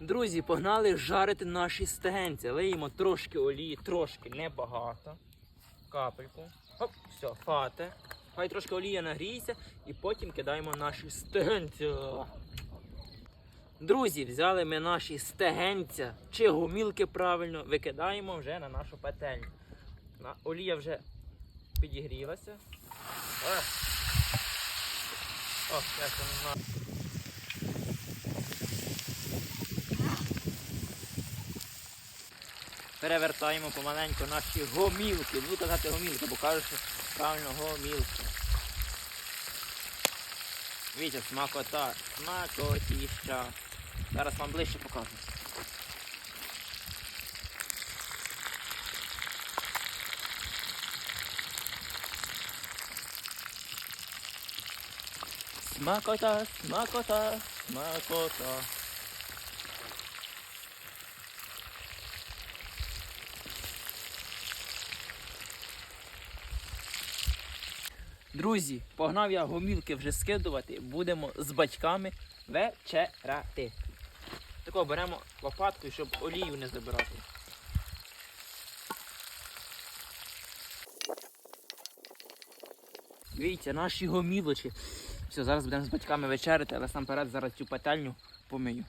Друзі, погнали жарити наші стегенці. Лиємо трошки олії, трошки небагато. Капельку. Оп, все, фате. Хай трошки олія нагріється і потім кидаємо наші стегенця. Друзі, взяли ми наші стегенця чи гумілки правильно, викидаємо вже на нашу петельню. Олія вже підігрілася. О, як вона. Перевертаємо помаленьку наші гомілки. Буду казати гомілки, бо кажуть, що правильно гомілки. Вітя, смакота, смакотіща. Зараз вам ближче покажу. Смакота, смакота, смакота. Друзі, погнав я гомілки вже скидувати, будемо з батьками вечеряти. Тако беремо лопаткою, щоб олію не забирати. Дивіться, наші гомілочки. Все, зараз будемо з батьками вечеряти, але сам перед зараз цю пательню помию.